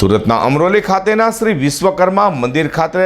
સુરતના અમરોલી ખાતેના શ્રી વિશ્વકર્મા મંદિર ખાતે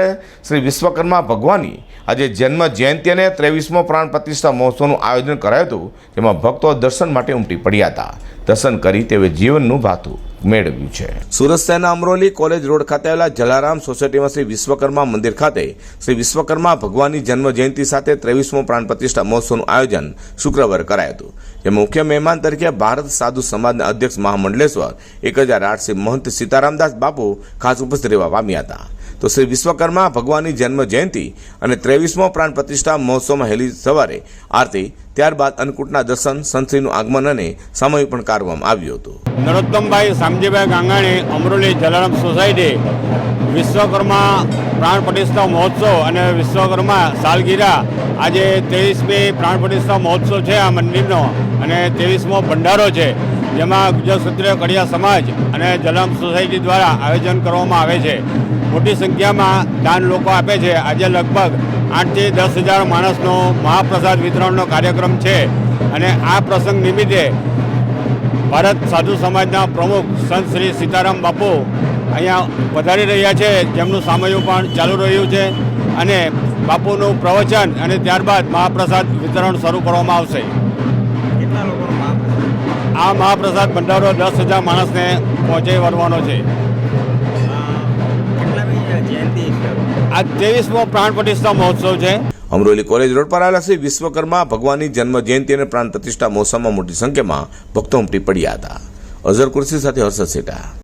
શ્રી વિશ્વકર્મા ભગવાનની આજે જન્મ જયંતિ અને ત્રેવીસમો પ્રાણ પ્રતિષ્ઠા મહોત્સવનું આયોજન કરાયું હતું, જેમાં ભક્તો દર્શન માટે ઉમટી પડ્યા હતા. દર્શન કરી તેઓએ જીવનનું ભાતું મેળવ્યું છે. સુરત શહેરના અમરોલી કોલેજ રોડ ખાતે આવેલા જલારામ સોસાયટીમાં શ્રી વિશ્વકર્મા મંદિર ખાતે શ્રી વિશ્વકર્મા ભગવાનની જન્મ જયંતિ સાથે ત્રેવીસમો પ્રાણ પ્રતિષ્ઠા મહોત્સવનું આયોજન શુક્રવારે કરાયું હતું. જેમાં મુખ્ય મહેમાન તરીકે ભારત સાધુ સમાજના અધ્યક્ષ મહામંડલેશ્વર, એક હજાર આઠસી મહંત સીતારામદાસ બાપુ ખાસ ઉપસ્થિત રહેવા પામ્યા હતા. તો શ્રી વિશ્વકર્મા ભગવાનની જન્મ જયંતિ અને ત્રેવીસમો પ્રાણ પ્રતિષ્ઠા મહોત્સવમાં હેલી સવારે આરતી, ત્યારબાદ અન્નકૂટના દર્શન સંતશ્રીનું આગમન અને સમય પણ કાઢવામાં આવ્યું હતું. નરોત્તમભાઈ સામજીભાઈ ગાંગાણી અમરોલી જલારામ સોસાયટી વિશ્વકર્મા પ્રાણ પ્રતિષ્ઠા મહોત્સવ અને વિશ્વકર્મા સાલગીરા આજે ત્રેવીસમી પ્રાણ પ્રતિષ્ઠા મહોત્સવ છે આ મંદિરનો અને ત્રેવીસમો ભંડારો છે, જેમાં ગુજરાત ક્ષત્રિય કડિયા સમાજ અને જલમ સોસાયટી દ્વારા આયોજન કરવામાં આવે છે. મોટી સંખ્યામાં દાન લોકો આપે છે. આજે લગભગ આઠથી દસ હજાર માણસનો મહાપ્રસાદ વિતરણનો કાર્યક્રમ છે અને આ પ્રસંગ નિમિત્તે ભારત સાધુ સમાજના પ્રમુખ સંત શ્રી સીતારામ બાપુ અહીંયા વધારી રહ્યા છે જેમનું સામયું પણ ચાલુ રહ્યું છે અને બાપુનું પ્રવચન અને ત્યારબાદ મહાપ્રસાદ વિતરણ શરૂ કરવામાં આવશે. કેટલા લોકોનો મહાપ્રસાદ? આ મહાપ્રસાદ ભંડારો દસ હજાર માણસને પહોંચે વળવાનો છે. છે? આ ત્રેવીસમો પ્રાણ પ્રતિષ્ઠા મહોત્સવ છે. અમરોલી કોલેજ રોડ પર આવેલા શ્રી વિશ્વકર્મા ભગવાનની જન્મ જયંતિ અને પ્રાણ પ્રતિષ્ઠા મહોત્સવમાં મોટી સંખ્યામાં ભક્તો ઉમટી પડ્યા હતા. અઝર કુર્સી સાથે હર્ષદ સેટા.